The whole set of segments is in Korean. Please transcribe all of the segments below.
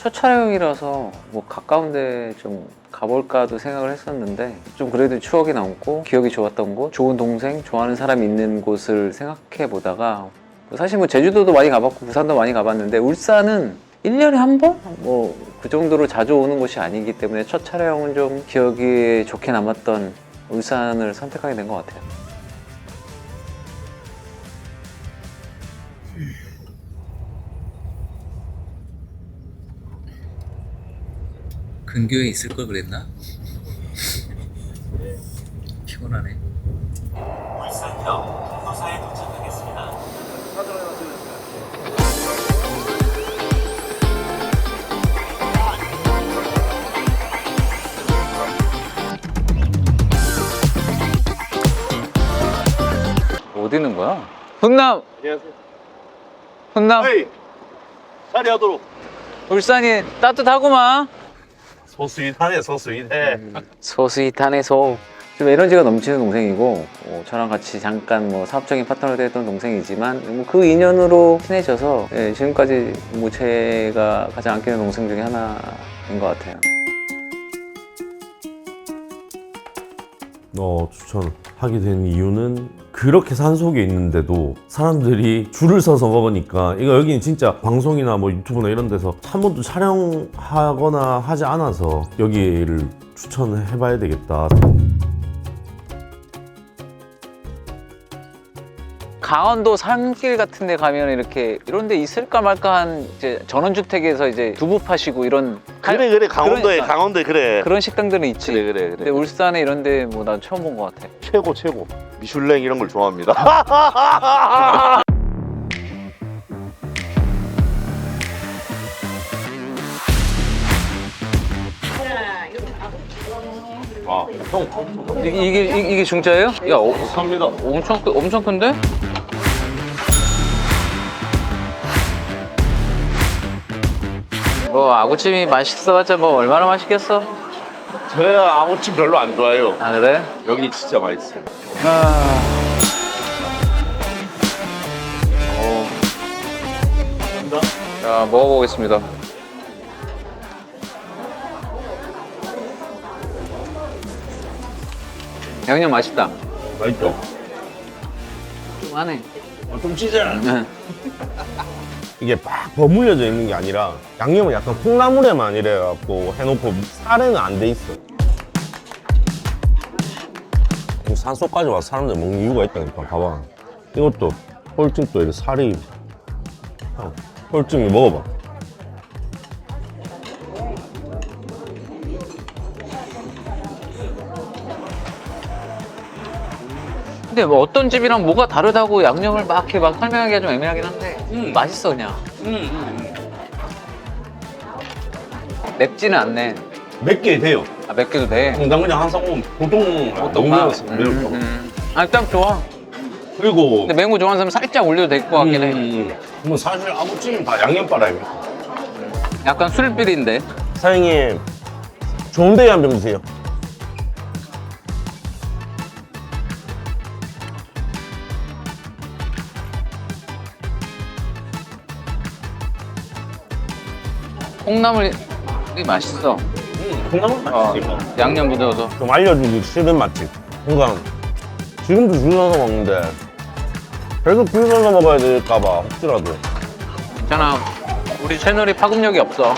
첫 촬영이라서 뭐 가까운데 좀 가볼까도 생각을 했었는데 좀 그래도 추억이 남고 기억이 좋았던 곳, 좋은 동생, 좋아하는 사람이 있는 곳을 생각해 보다가 뭐 사실 뭐 제주도도 많이 가봤고 부산도 많이 가봤는데 울산은 1년에 한 번? 뭐 그 정도로 자주 오는 곳이 아니기 때문에 첫 촬영은 좀 기억이 좋게 남았던 울산을 선택하게 된 것 같아요. 근교에 있을 걸 그랬나? 피곤하네. 울산역 통도사에 도착하겠습니다. 어디 있는 거야? 훈남! 안녕하세요. 훈남! 헤이! 자리하도록. 울산이 따뜻하구만. 소스윗하네, 소스윗해. 소스윗하네 소. 좀 에너지가 넘치는 동생이고 어, 저랑 같이 잠깐 뭐 사업적인 파트너가 됐던 동생이지만 뭐그 인연으로 친해져서 예, 지금까지 뭐 제가 가장 아끼는 동생 중에 하나인 것 같아요. 어, 추천하게 된 이유는 그렇게 산속에 있는데도 사람들이 줄을 서서 먹으니까 이거 여기는 진짜 방송이나 뭐 유튜브나 이런 데서 한 번도 촬영하거나 하지 않아서 여기를 추천해 봐야 되겠다. 강원도 산길 같은 데 가면 이렇게 이런 데 있을까 말까 한 이제 전원주택에서 이제 두부 파시고 이런 그래, 그래. 강원도에, 그러니까. 강원도에 그래. 그런 식당들은 있지. 그래, 그래, 근데 그래. 울산에 이런 데 뭐 난 처음 본 것 같아. 최고, 최고. 미슐랭 이런 걸 좋아합니다. 아, 형, 이 게 이게, 이- 이게 중짜예요? 야, 어, 감사합니다. 엄청 크, 엄청 큰데? 뭐 아구찜이 맛있어봤자 뭐 얼마나 맛있겠어? 저야 아무침 별로 안 좋아해요. 아 그래? 여기 진짜 맛있어요. 아. 오. 자 먹어보겠습니다. 양념 맛있다. 맛있죠? 좀 하네. 좀 찌잖아. 응. 이게 막 버무려져 있는 게 아니라 양념은 약간 콩나물에만 이래갖고 해놓고 살에는 안 돼 있어. 산속까지 와서 사람들 먹는 이유가 있다니까 봐봐. 이것도 홀찜도 이렇게 살이 형, 홀찜이 먹어봐. 근데 뭐 어떤 집이랑 뭐가 다르다고 양념을 막 이렇게 막 설명하기가 좀 애매하긴 한데 맛있어 그냥. 맵지는 않네. 몇개 돼요. 아, 맵게도 돼. 난 그냥 항상 보통 너무 매웠어. 음, 매울까 봐. 음. 아, 딱 좋아. 그리고 근데 매운 거 좋아하는 사람 살짝 올려도 될 것 같긴 해. 음, 뭐 사실 아구찜은 다 양념빨 아닙니까? 약간 술비린데. 사장님 좋은 데에 한병 주세요. 콩나물이 맛있어. 콩나물 어, 맛있어. 양념 묻어서. 좀 알려주기 싫은 맛집. 그러니까 지금도 줄 서서 먹는데 계속 줄 서서 먹어야 될까봐 혹시라도. 괜찮아. 우리 채널이 파급력이 없어.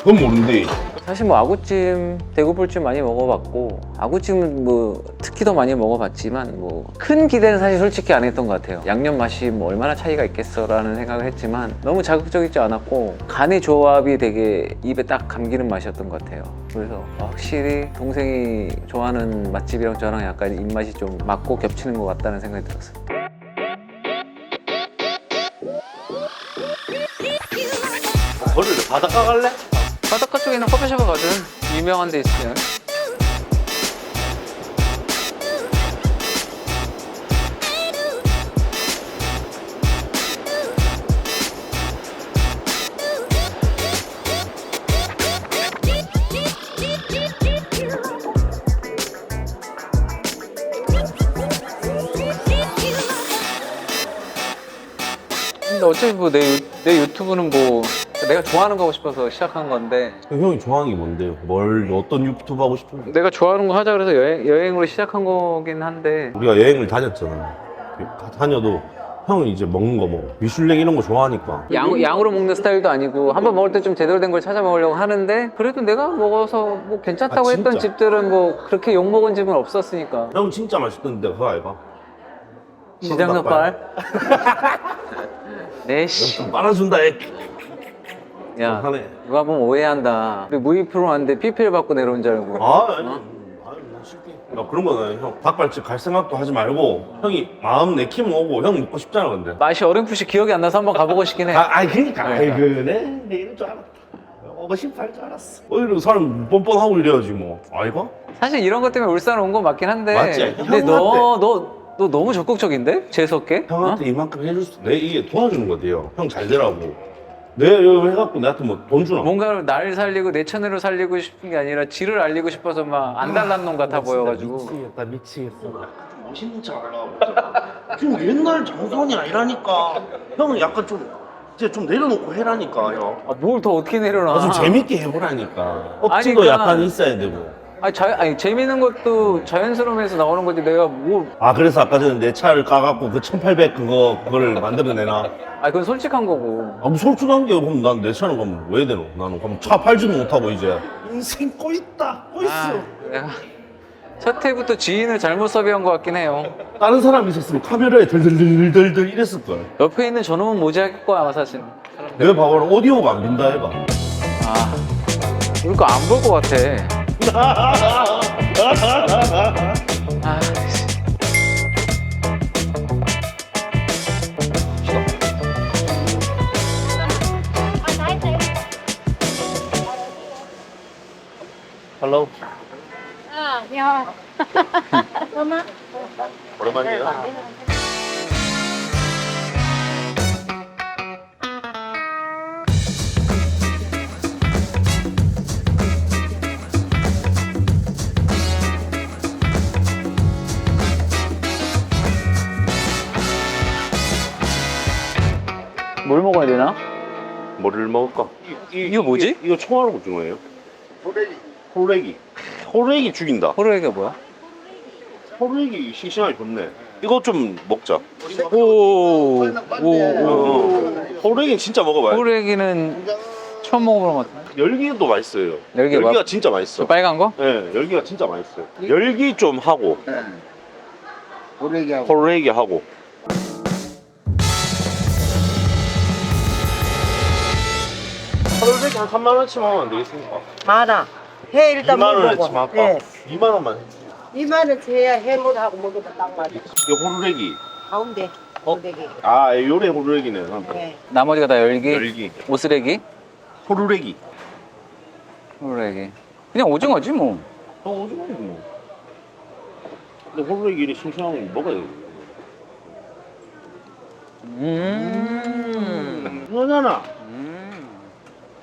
그건 모른대. 사실 뭐 아구찜, 대구불찜 많이 먹어봤고 아구찜은 뭐 특히 더 많이 먹어봤지만 뭐 큰 기대는 사실 솔직히 안 했던 것 같아요. 양념 맛이 뭐 얼마나 차이가 있겠어라는 생각을 했지만 너무 자극적이지 않았고 간의 조합이 되게 입에 딱 감기는 맛이었던 것 같아요. 그래서 확실히 동생이 좋아하는 맛집이랑 저랑 약간 입맛이 좀 맞고 겹치는 것 같다는 생각이 들었어요. 거리를 바닷가 갈래? 바닷가 쪽에 있는 커피숍 가든 유명한 데 있어요. 근데 어차피 뭐 내 내 유튜브는 뭐 내가 좋아하는 거 하고 싶어서 시작한 건데 형이 좋아하는 게 뭔데요? 뭘 어떤 유튜브 하고 싶은데? 내가 좋아하는 거 하자 그래서 여행, 여행으로 시작한 거긴 한데 우리가 여행을 다녔잖아. 다 다녀도 형은 이제 먹는 거뭐 미슐랭 이런 거 좋아하니까. 양, 양으로 먹는 스타일도 아니고 한 번 먹을 때 좀 제대로 된 걸 찾아 먹으려고 하는데 그래도 내가 먹어서 뭐 괜찮다고 아, 했던? 집들은 뭐 그렇게 욕 먹은 집은 없었으니까 형 진짜 맛있던데 그거 알바? 시장 닭발 네씨 좀 빨아준다 애. 야 하네. 누가 보면 오해한다 우리 무이 프로 왔는데 PPL 받고 내려온 줄 알고 아 아니. 아니 나 쉽게. 야 그런 거는 형 닭발집 갈 생각도 하지 말고 형이 마음 내키면 오고 형 먹고 싶잖아 근데. 맛이 어렴풋이 기억이 안 나서 한번 가보고 싶긴 해 아, 아니 그러니까. 아이 그네 내 이럴 줄 알았다 오고 싶어 할 줄 알았어 어 이런 사람 뻔뻔하고 이래야지 뭐 아이가? 사실 이런 것 때문에 울산 온 건 맞긴 한데 맞지? 근데 너, 너, 너 너무 적극적인데? 재수없게? 어? 형한테 이만큼 해줄 수, 내 이게 도와주는 거대요. 형 잘 되라고. 내 이거 해갖고 나한테 뭐 돈 주나? 뭔가 날 살리고 내 채널을 살리고 싶은 게 아니라 지를 알리고 싶어서 막 안 달란 놈 같아 보여가지고 미치겠다 미치겠어. 멋있는 척 하려고 그러잖아. 좀 옛날 장선이 아니라니까. 형은 약간 좀 이제 좀 내려놓고 해라니까 형. 아, 뭘더 어떻게 내려놔 아, 좀 재밌게 해보라니까. 억지도 아니, 그러니까- 약간 있어야 되고. 아니, 자, 아니 재밌는 것도 자연스러움에서 나오는 거지 내가 뭐 아 그래서 아까 전에 내 차를 까갖고 그 1800 그거 그걸 만들어내나? 아 그건 솔직한 거고 아뭐 솔직한 게 그럼 난 내 차는 그럼 왜 되노? 나는 그럼 차 팔지도 못하고 이제. 인생 꼬있다 꼬있어. 아, 내가 첫 해부터 지인을 잘못 섭외한 것 같긴 해요 다른 사람 있었으면 카메라에 덜덜덜덜덜 이랬을 걸. 옆에 있는 저놈은 모자랄 거야 아마 사실 내가 봐봐라 오디오가 안 빈다 해봐. 아 이거 안볼 것 같아 Hello. 아, 야. 엄 마. 오랜만이에 요. 먹어야 되나? 뭐를 먹을까? 이, 이거 뭐지? 이거 청화로 오징어예요? 호래기. 호래기. 호래기 죽인다. 호르기가 뭐야? 호래기 싱싱하게 좋네. 이거 좀 먹자. 오 오오 어. 호래기는 진짜 먹어봐요. 호르기는 처음 먹어보는 것 같아 열기도 맛있어요. 열기 열기가 뭐야? 진짜 저 맛있어. 빨간 거? 네, 열기가 진짜 맛있어요. 열기 좀 하고 호래기하고 호래기 하고. 호래기 한 3만 원치만 하면 안 되겠습니까? 많아. 해 일단 2만 먹어봐. 원어치만 할까? 네. 2만 원만. 2만 원치 해야 해물하고 먹어도 딱 맞아. 이거 호래기. 가운데 어? 호래기. 아, 요래 호래기네. 네. 나머지가 다 열기, 열기. 오스레기, 호루래기. 호르기 그냥 오징어지 뭐 어, 오징어지 뭐. 근데 호루래기 이리 싱싱한 거 먹어야 돼. 음. 이거잖아.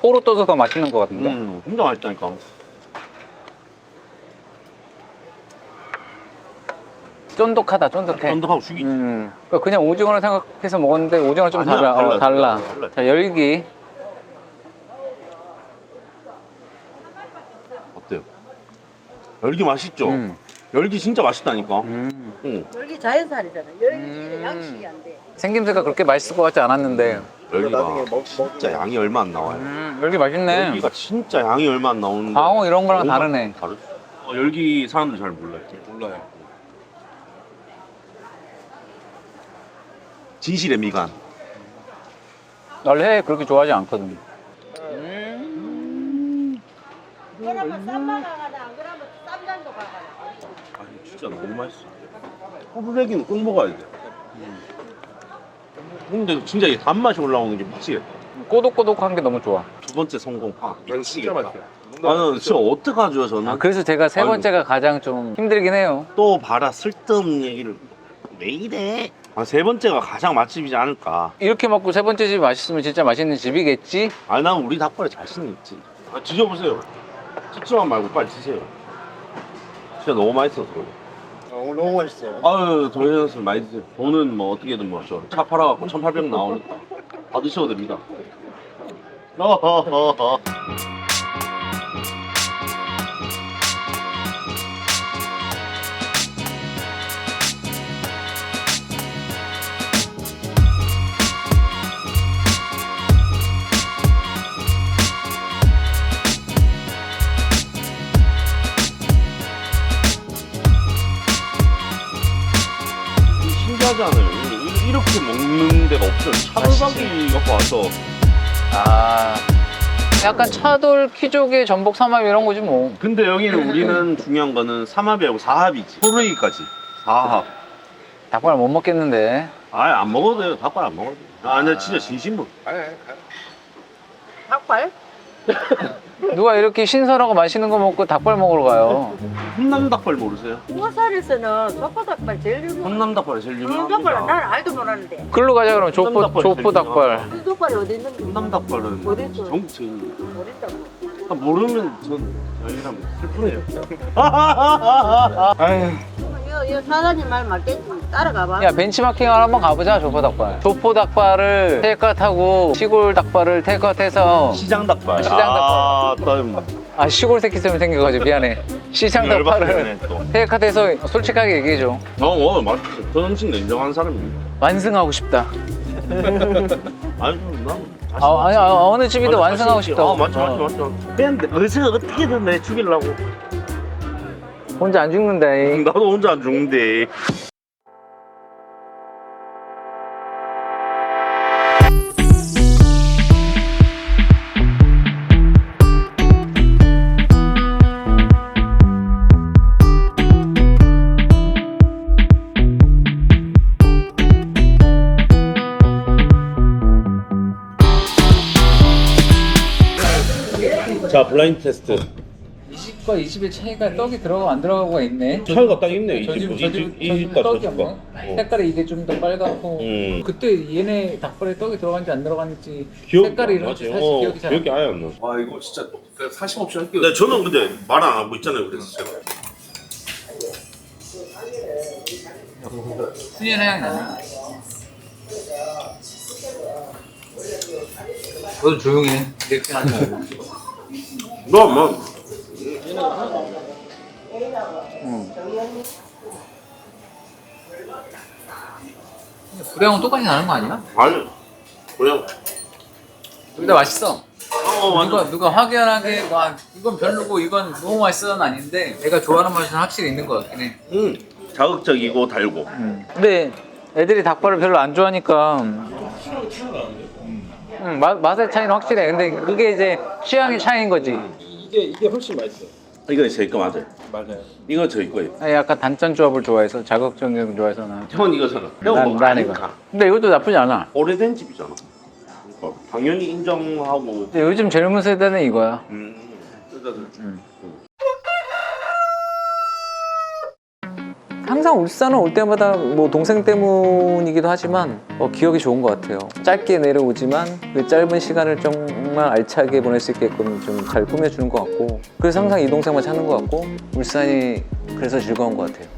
포로 떠서 더 맛있는 것 같은데 음, 진짜 맛있다니까. 쫀득하다 쫀득해 쫀득하고 죽이지. 음. 그러니까 그냥 오징어를 생각해서 먹었는데 오징어랑 좀 아니야, 달라. 어, 달라, 달라. 달라, 달라. 자 열기 어때요? 열기 맛있죠? 음. 열기 진짜 맛있다니까. 음. 응. 여기 자연산이잖아. 여기 음. 양식이 안 돼. 생김새가 그렇게 맛있을 것 같지 않았는데 열기가 진짜 양이 얼마 안 나와요. 음, 열기 맛있네 열기가 진짜 양이 얼마 안 나오는데. 광어 이런 거랑 너무 다르네 다르. 어, 열기 사람들 잘 몰라요. 몰라요. 진실의 미간. 원래 그렇게 좋아하지 않거든 그러면 쌈만 가거나 안 그러면 쌈장도 가거나. 아니 진짜 너무 맛있어. 호루라기는 꼭 먹어야 돼. 근데 진짜 이 단맛이 올라오는 게 미치겠다. 꼬독꼬독한 게 너무 좋아 두 번째 성공. 아, 미치겠다. 나는 진짜 어떡하죠 저는. 아, 그래서 제가 세 아이고. 번째가 가장 좀 힘들긴 해요 또 봐라 쓸데없는 얘기를 왜 이래? 아, 세 번째가 가장 맛집이지 않을까. 이렇게 먹고 세 번째 집이 맛있으면 진짜 맛있는 집이겠지? 아니 난 우리 닭발에 자신 있지. 아, 드셔보세요. 찍지만 말고 빨리 드세요. 진짜 너무 맛있어서 그래. 어, 너무 맛있어요. 아유 저희는 많이 드세요. 돈은 뭐 어떻게든 뭐저차 팔아갖고 1,800 나오니까 다 드셔도 됩니다. 신기하지 차돌박이 갖고 와서 아 약간 차돌 키조개 전복 삼합 이런 거지 뭐 근데 여기는 우리는 중요한 거는 삼합이하고 사합이지. 소르기까지. 사합. 닭발 못 먹겠는데 아예 안 먹어도 돼요. 닭발 안 먹어도 돼요. 아, 근데 진짜 진심으로. 닭발? 누가 이렇게 신선하고 맛있는 거 먹고 닭발 먹으러 가요 훈남 닭발 모르세요? 부가살에서는 소포닭발 제일 유명해. 훈남 닭발이 제일 유명합니다. 닭발은 난 알도 몰랐는데. 글로 가자 훈남 조포, 닭발 조포 제일 닭발 훈남 닭발이 어디 있는데? 훈남 닭발은 어디 있어? 정, 정, 모른다고. 아, 모르면 전 저희랑 슬프네요. 이거, 이거 사장님 말 맞겠지? 따라가봐. 야 벤치마킹을 한번 가보자 조포 닭발 조포 닭발을 테이크아웃하고 시골 닭발을 테이크아웃해서 시장 닭발. 시장 아, 또아 시골 새끼처럼 생겨가지고 미안해 시장 닭발을 열받네 또. 테이크아웃해서 솔직하게 얘기해줘 어, 어, 맞죠. 저 음식 인정하는 사람입니다. 완승하고 싶다 아니, 난. 아, 아니 아, 어느 집이든 완승하고 싶다 아, 맞죠, 맞죠, 맞죠. 근데 어디서 어떻게든 내 죽이려고. 혼자 안 죽는다 이. 나도 혼자 안 죽는데. 블라인드 테스트. 이 집과 이 집의 차이가 떡이 들어가고 안 들어가고가 있네 차이가 딱 있네. 저 집, 이저 집, 집, 이저 집과 집은 저 떡이 집과. 없네 색깔이 이게 좀 더 빨갛고 음. 그때 얘네 닭발에 떡이 들어간지 안 들어간지 색깔이 이렇게 사실 어, 기억이 잘 기억이 아예 안 나. 아 이거 진짜 사심 없이 할게요. 네, 저는 근데 말 안 하고 있잖아요, 그래서 제가. 순이한 향이 나네 너도 조용히 해 이렇게 하지 말고 너, 뭐, 불량은 똑같이 나는 거 아니야? 아니, 그냥. 둘 다 맛있어. 어, 누가 누가 확연하게 와 이건 별로고 이건 너무 맛있어는 아닌데 내가 좋아하는 맛은 확실히 있는 것 같긴 해. 음, 자극적이고 달고. 근데 애들이 닭발을 별로 안 좋아하니까 응, 맛, 맛의 차이는 확실해 근데 그게 이제 취향의 차이인 거지 이게 이게 훨씬 맛있어요. 이거 제거 맞아요. 맞아요. 이거 저희 거예요. 아니, 약간 단짠 조합을 좋아해서 자극적인 걸 좋아해서 난 형 이거잖아. 형 난, 뭐난 이거 아니까. 근데 이것도 나쁘지 않아 오래된 집이잖아. 그러니까 당연히 인정하고. 근데 요즘 젊은 세대는 이거야 음, 여자들. 항상 울산은 올 때마다 뭐 동생 때문이기도 하지만 어, 기억이 좋은 것 같아요. 짧게 내려오지만 그 짧은 시간을 정말 알차게 보낼 수 있게끔 좀 잘 꾸며주는 것 같고 그래서 항상 이 동생만 찾는 것 같고 울산이 그래서 즐거운 것 같아요.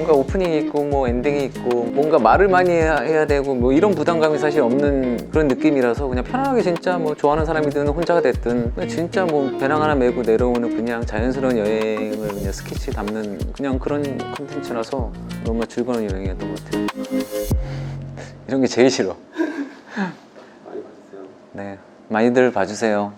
뭔가 오프닝이 있고 뭐 엔딩이 있고 뭔가 말을 많이 해야, 해야 되고 뭐 이런 부담감이 사실 없는 그런 느낌이라서 그냥 편안하게 진짜 뭐 좋아하는 사람이든 혼자가 됐든 진짜 뭐 배낭 하나 메고 내려오는 그냥 자연스러운 여행을 그냥 스케치 담는 그냥 그런 컨텐츠라서 너무 즐거운 여행이었던 것 같아요. 이런 게 제일 싫어. 네, 많이들 봐주세요.